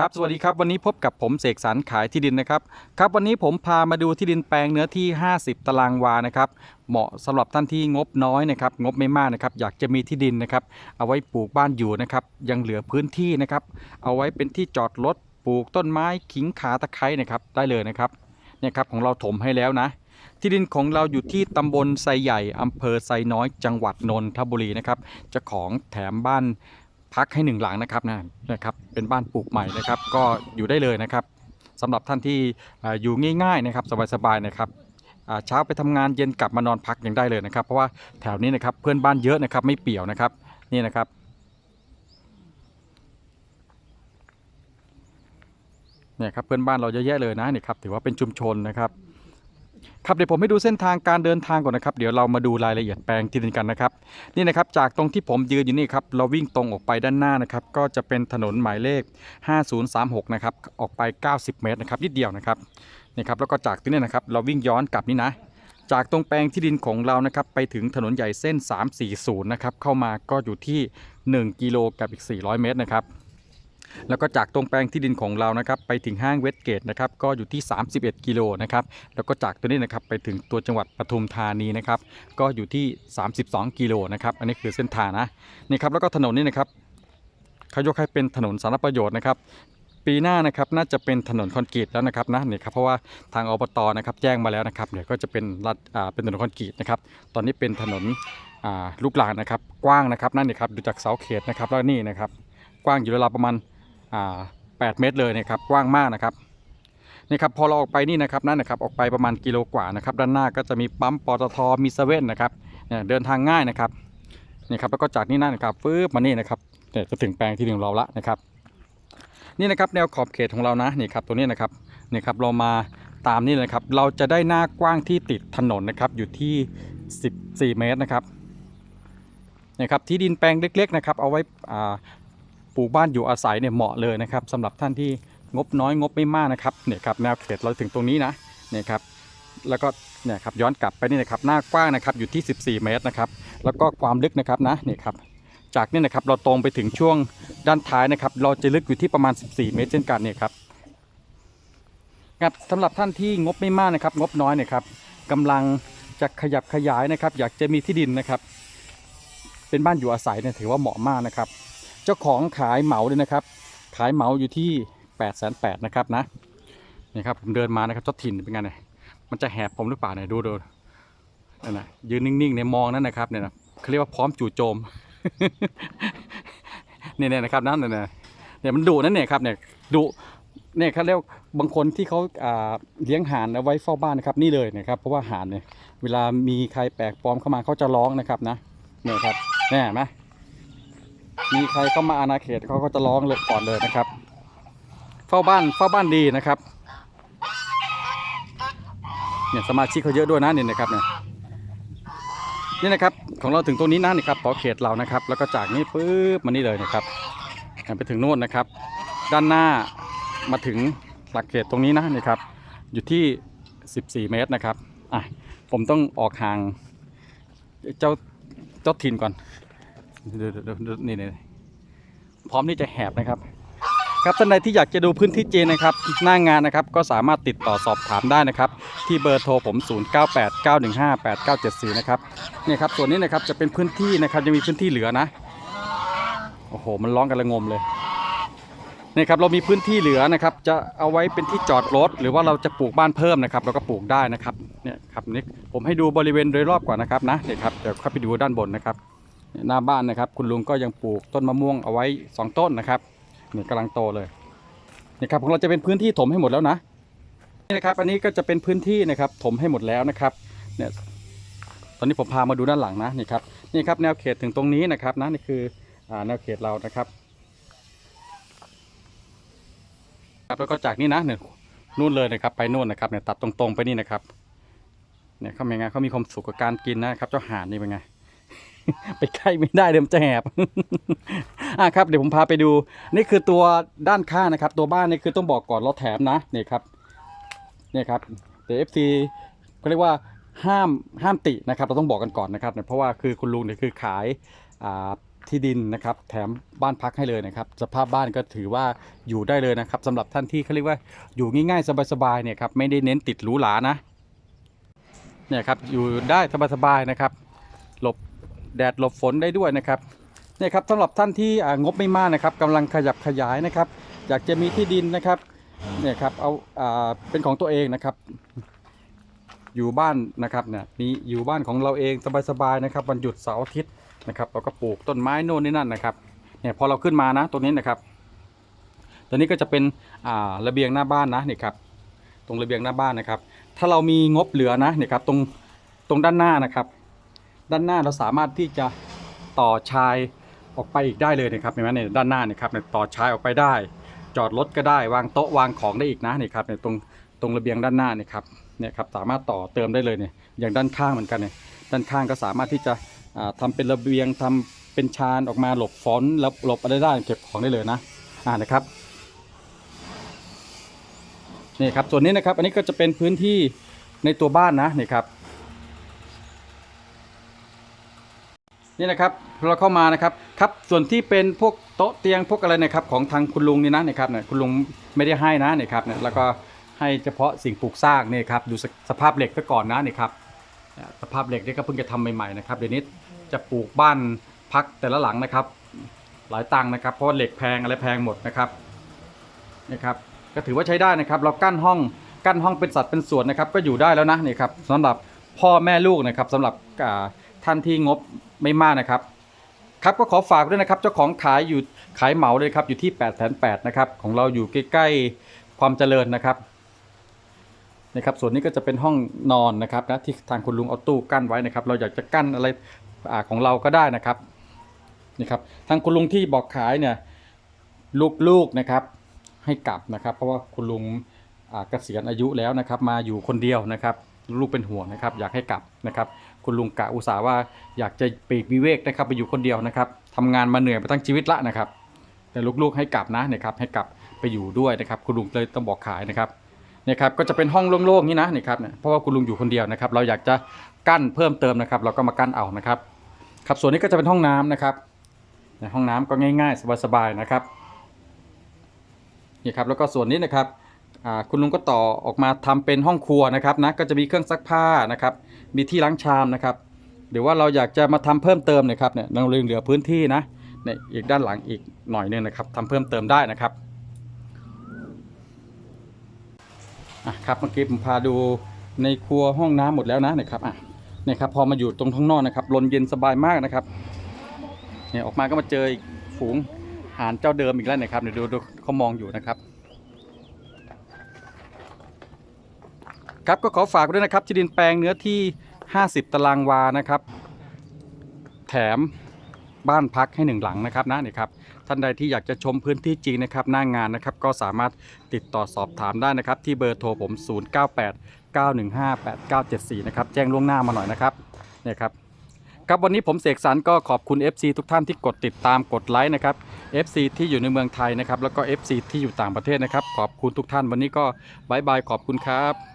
ครับสวัสดีครับวันนี้พบกับผมเสกสรรขายที่ดินนะครับครับวันนี้ผมพามาดูที่ดินแปลงเนื้อที่ 50 ตารางวานะครับเหมาะสำหรับท่านที่งบน้อยนะครับงบไม่มากนะครับอยากจะมีที่ดินนะครับเอาไว้ปลูกบ้านอยู่นะครับยังเหลือพื้นที่นะครับเอาไว้เป็นที่จอดรถปลูกต้นไม้ขิงขาตะไคร้นะครับได้เลยนะครับเนี่ยครับของเราถมให้แล้วนะ ที่ดินของเราอยู่ที่ตำบลไซใหญ่อำเภอไซน้อย จังหวัดนนทบุรีนะครับเจ้าของแถมบ้าน พักให้หนึ่งหลังนะครับนะนะครับเป็นบ้านปลูกใหม่นะครับ ก็อยู่ได้เลยนะครับสำหรับท่านที่ออยู่ง่ายๆนะครับสบายๆนะครับเช้าไปทำงานเย็นกลับมานอนพักยังได้เลยนะครับ เพราะว่าแถวนี้นะครับเพื่อนบ้านเยอะนะครับไม่เปี่ยวนะครับนี่นะครับเนี่ยครับเพื่อนบ้านเราเยอะแยะเลยนะเนี่ยครับถือว่าเป็นชุมชนนะครับ ครับเดี๋ยวผมให้ดูเส้นทางการเดินทางก่อนนะครับ เดี๋ยวเรามาดูรายละเอียดแปลงที่ดินกันนะครับ นี่นะครับจากตรงที่ผมยืนอยู่นี่ครับเราวิ่งตรงออกไปด้านหน้านะครับ ก็จะเป็นถนนหมายเลข 5036 นะครับ ออกไป 90 เมตรนะครับนิดเดียวนะครับนี่ครับแล้วก็จากที่นี่นะครับ เราวิ่งย้อนกลับนี่นะ จากตรงแปลงที่ดินของเรานะครับ ไปถึงถนนใหญ่เส้น 340 นะครับเข้ามาก็อยู่ที่ 1 กิโลกับอีก 400 เมตรนะครับ แล้วก็จากตรงแปลงที่ดินของเรานะครับไปถึงห้างเวสเกตนะครับก็อยู่ที่ 31 กิโลนะครับแล้วก็จากตัวนี้นะครับไปถึงตัวจังหวัดปทุมธานีนะครับก็อยู่ที่ 32 กิโลนะครับอันนี้คือเส้นทางนะนี่ครับแล้วก็ถนนนี้นะครับเขายกให้เป็นถนนสาธารณประโยชน์นะครับปีหน้านะครับน่าจะเป็นถนนคอนกรีตแล้วนะครับนะนี่ครับเพราะว่าทางอบตนะครับแจ้งมาแล้วนะครับเดี๋ยวก็จะเป็นรัดอ่าเป็นถนนคอนกรีตนะครับตอนนี้เป็นถนนอ่าลูกหลานนะครับกว้างนะครับนั่นนี่ครับดูจากเสาเขตนะครับแล้วนี่นะครับกว้างอยู่ราวๆประมาณ 8 เมตรเลยนะครับกว้างมากนะครับนี่ครับพอเราออกไปนี่นะครับนั่นนะครับออกไปประมาณกิโลกว่านะครับด้านหน้าก็จะมีปั๊มปตทมีเซเว่นนะครับเนี่ยเดินทางง่ายนะครับนี่ครับแล้วก็จากนี่นั่นนะครับฟืบมานี่นะครับเนี่ยจะถึงแปลงที่ดินของเราละนะครับ นี่นะครับแนวขอบเขตของเรานะนี่ครับตัวนี้นะครับนี่ครับเรามาตามนี่เลยครับเราจะได้หน้ากว้างที่ติดถนนนะครับอยู่ที่ 14 เมตรนะครับนี่ครับที่ดินแปลงเล็กๆนะครับเอาไว้อ่า ปลูกบ้านอยู่อาศัยเนี่ยเหมาะเลยนะครับสำหรับท่านที่งบน้อยงบไม่มากนะครับเนี่ยครับแนวเขตเราถึงตรงนี้นะเนี่ยครับแล้วก็เนี่ยครับย้อนกลับไปนี่นะครับหน้ากว้างนะครับอยู่ที่ 14 เมตรนะครับแล้วก็ความลึกนะครับนะเนี่ยครับจากนี่นะครับเราตรงไปถึงช่วงด้านท้ายนะครับ เราจะลึกอยู่ที่ประมาณ 14 เมตรเช่นกันเนี่ยครับครับสำหรับท่านที่งบไม่มากนะครับ งบน้อยเนี่ยครับกำลังจะขยับขยายนะครับ อยากจะมีที่ดินนะครับ เป็นบ้านอยู่อาศัยเนี่ยถือว่าเหมาะมากนะครับ เจ้าของขายเหมาเลยนะครับ ขายเหมาอยู่ที่8ปดแสนแปดนะครับนะนี่ครับผมเดินมานะครับเจ้าถิ่นเป็นไงเนี่ยมันจะแหบผมหรือเปล่าเนี่ยดูดูนั่นนะยืนนิ่งๆเนี่ยมองนั่นนะครับเนี่ยนะเขาเรียกว่าพร้อมจู่โจมเนี่ยนะครับนั่นเนี่ยเนี่ยมันดุนั่นเนี่ยครับเนี่ยดุเนี่ยเขาเรียกบางคนที่เขาาเลี้ยงห่านเอาไว้เฝ้าบ้านนะครับนี่เลยนะครับ เพราะว่าห่านเนี่ยเวลามีใครแปลกปลอมเข้ามาเขาจะร้องนะครับนะเนี่ยครับเนี่ยไหม มีใครเข้ามาอาณาเขตเขาก็จะร้องเลยก่อนเลยนะครับ เฝ้าบ้านเฝ้าบ้านดีนะครับ เนี่ยสมาชิกเขาเยอะด้วยนะเนี่ยนะครับเนี่ยนี่นะครับของเราถึงตรงนี้นะนี่ครับขอเขตเรานะครับ แล้วก็จากนี้ปุ๊บมานี่เลยนะครับไปถึงโน่นนะครับ ด้านหน้ามาถึงหลักเขตตรงนี้นะนี่ครับ อยู่ที่ 14 เมตรนะครับอะผมต้องออกห่างเจ้าเจ้าถิ่นก่อน นี่นี่พร้อมที่จะแหบนะครับ ครับท่านใดที่อยากจะดูพื้นที่เจนนะครับหน้างานนะครับ ก็สามารถติดต่อสอบถามได้นะครับ ที่เบอร์โทรผม 0989158974 นะครับเนี่ยครับส่วนนี้นะครับจะเป็นพื้นที่นะครับยังมีพื้นที่เหลือนะโอ้โหมันร้องกันระงมเลยนี่ครับเรามีพื้นที่เหลือนะครับ จะเอาไว้เป็นที่จอดรถ หรือว่าเราจะปลูกบ้านเพิ่มนะครับ เราก็ปลูกได้นะครับเนี่ยครับนี่ผมให้ดูบริเวณโดยรอบก่อนนะครับนะเนี่ยครับเดี๋ยวเข้าไปดูด้านบนนะครับ หน้าบ้านนะครับ คุณลุงก็ยังปลูกต้นมะม่วงเอาไว้ 2 ต้นนะครับนี่กำลังโตเลยนี่ครับของเราจะเป็นพื้นที่ถมให้หมดแล้วนะนี่นะครับ อันนี้ก็จะเป็นพื้นที่นะครับถมให้หมดแล้วนะครับเนี่ยตอนนี้ผมพามาดูด้านหลังนะนี่ครับนี่ครับแนวเขตถึงตรงนี้นะครับนะนี่คือแนวเขตเรานะครับครับแล้วก็จากนี้นะเนี่ยนู่นเลยนะครับไปนู่นนะครับเนี่ยตัดตรงๆไปนี่นะครับเนี่ยเขาเป็นไงเขามีความสุขกับการกินนะครับ เจ้าห่านนี่เป็นไง ไปใกล้ไม่ได้เดี๋ยวมันจะแหบอะครับเดี๋ยวผมพาไปดู นี่คือตัวด้านข้างนะครับ ตัวบ้านนี่คือต้องบอกก่อนเราแถมนะนี่ครับนี่ครับแต่เอฟซีเขาเรียกว่าห้ามห้ามตินะครับ เราต้องบอกกันก่อนนะครับเนี่ยเพราะว่าคือคุณลุงเนี่ยคือขายอ่าที่ดินนะครับ แถมบ้านพักให้เลยนะครับ สภาพบ้านก็ถือว่าอยู่ได้เลยนะครับสำหรับท่านที่เขาเรียกว่าอยู่ง่ายๆสบายๆเนี่ยครับไม่ได้เน้นติดหรูหรานะเนี่ยครับอยู่ได้สบายๆนะครับ หลบ แดดหลบฝนได้ด้วยนะครับเนี่ยครับสำหรับท่านที่งบไม่มากนะครับกำลังขยับขยายนะครับ อยากจะมีที่ดินนะครับเนี่ยครับเอาอาเป็นของตัวเองนะครับ อยู่บ้านนะครับเนี่ยมีอยู่บ้านของเราเองสบายๆนะครับวันหยุดเสาร์อาทิตย์นะครับ เราก็ปลูกต้นไม้โน่นนี่นั่นนะครับเนี่ยพอเราขึ้นมานะตรงนี้นะครับตัวนี้ก็จะเป็นระเบียงหน้าบ้านนะนี่ครับตรงระเบียงหน้าบ้านนะครับ ถ้าเรามีงบเหลือนะเนี่ยครับตรงตรงด้านหน้านะครับ ด้านหน้าเราสามารถที่จะต่อชายออกไปอีกได้เลยนะครับเห็นไหมเนี่ยด้านหน้าเนี่ยครับเนี่ยต่อชายออกไปได้ จอดรถก็ได้ วางโต๊ะวางของได้อีกนะนี่ครับเนี่ยตรงตรงระเบียงด้านหน้าเนี่ยครับเนี่ยครับสามารถต่อเติมได้เลยเนี่ยอย่างด้านข้างเหมือนกันเนี่ยด้านข้างก็สามารถที่จะอ่าทำเป็นระเบียงทำเป็นชานออกมาหลบฝนแล้วหลบอะไรได้เก็บของได้เลยนะอ่านะครับนี่ครับส่วนนี้นะครับอันนี้ก็จะเป็นพื้นที่ในตัวบ้านนะนี่ครับ นี่นะครับเราเข้ามานะครับครับส่วนที่เป็นพวกโต๊ะเตียงพวกอะไรนะครับของทางคุณลุงนี่นะนะครับเนี่ยคุณลุงไม่ได้ให้นะเนี่ยครับเนี่ยแล้วก็ให้เฉพาะสิ่งปลูกสร้างเนี่ยครับดูสภาพเหล็กซะก่อนนะเนี่ยครับสภาพเหล็กนี่ก็เพิ่งจะทำใหม่ๆนะครับเดี๋ยวนี้จะปลูกบ้านพักแต่ละหลังนะครับ หลายตังค์นะครับเพราะเหล็กแพงอะไรแพงหมดนะครับนี่ครับก็ถือว่าใช้ได้นะครับ เรากั้นห้องกั้นห้องเป็นสัดเป็นส่วนนะครับ ก็อยู่ได้แล้วนะนี่ครับสำหรับพ่อแม่ลูกนะครับสำหรับอ่า ท่านที่งบไม่มากนะครับ ครับก็ขอฝากด้วยนะครับ เจ้าของขายอยู่ขายเหมาเลยครับอยู่ที่8ปดแสนแนะครับของเราอยู่ใกล้ๆความเจริญนะครับนะครับส่วนนี้ก็จะเป็นห้องนอนนะครับนะที่ทางคุณลุงเอาตู้กั้นไว้นะครับ เราอยากจะกั้นอะไรอของเราก็ได้นะครับนี่ครับทางคุณลุงที่บอกขายเนี่ยลูกๆนะครับ ให้กลับนะครับ เพราะว่าคุณลุงอ่าเกษียณอายุแล้วนะครับ มาอยู่คนเดียวนะครับ ลูกเป็นห่วงนะครับ อยากให้กลับนะครับ คุณลุงกะอุตสาห์ว่าอยากจะปีกวิเวกนะครับไปอยู่คนเดียวนะครับทำงานมาเหนื่อยมาตั้งชีวิตละนะครับ แต่ลูกๆให้กลับนะนะครับให้กลับไปอยู่ด้วยนะครับ คุณลุงเลยต้องบอกขายนะครับเนี่ยครับก็จะเป็นห้องโล่งๆนี่นะนี่ครับเพราะว่าคุณลุงอยู่คนเดียวนะครับ เราอยากจะกั้นเพิ่มเติมนะครับ เราก็มากั้นเอานะครับ ครับส่วนนี้ก็จะเป็นห้องน้ำนะครับห้องน้ำก็ง่ายๆ สบายๆนะครับนี่ครับแล้วก็ส่วนนี้นะครับ คุณลุงก็ต่อออกมาทำเป็นห้องครัวนะครับนะก็จะมีเครื่องซักผ้านะครับ มีที่ล้างชามนะครับ หรือว่าเราอยากจะมาทำเพิ่มเติมเนะครับเนี่ยเราเหลือพื้นที่นะเนี่ยอีกด้านหลังอีกหน่อยหนึงนะครับทำเพิ่มเติมได้นะครับอะครับเมื่อกี้ผมพาดูในครัวห้องน้ำหมดแล้วนะเนะครับอะเนี่ยครับพอมาอยู่ตรงข้างนอกนะครับลมเย็นสบายมากนะครับเนี่ยออกมาก็มาเจออีกฝูงห่านเจ้าเดิมอีกแล้วนะครับเดี๋ยวดูเขามองอยู่นะครับ ครับก็ขอฝากด้วยนะครับที่ดินแปลงเนื้อที่ 50 ตารางวานะครับ แถมบ้านพักให้หนึ่งหลังนะครับนะนี่ครับท่านใดที่อยากจะชมพื้นที่จริงนะครับหน้างงานนะครับก็สามารถติดต่อสอบถามได้นะครับ ที่เบอร์โทรผม 098 915 8974 นะครับ แจ้งล่วงหน้ามาหน่อยนะครับเนี่ยครับครับวันนี้ผมเสกสรรก็ขอบคุณ FC ทุกท่านที่กดติดตามกดไลค์นะครับ FC ที่อยู่ในเมืองไทยนะครับแล้วก็ FC ที่อยู่ต่างประเทศนะครับ ขอบคุณทุกท่านวันนี้ก็บายบายขอบคุณครับ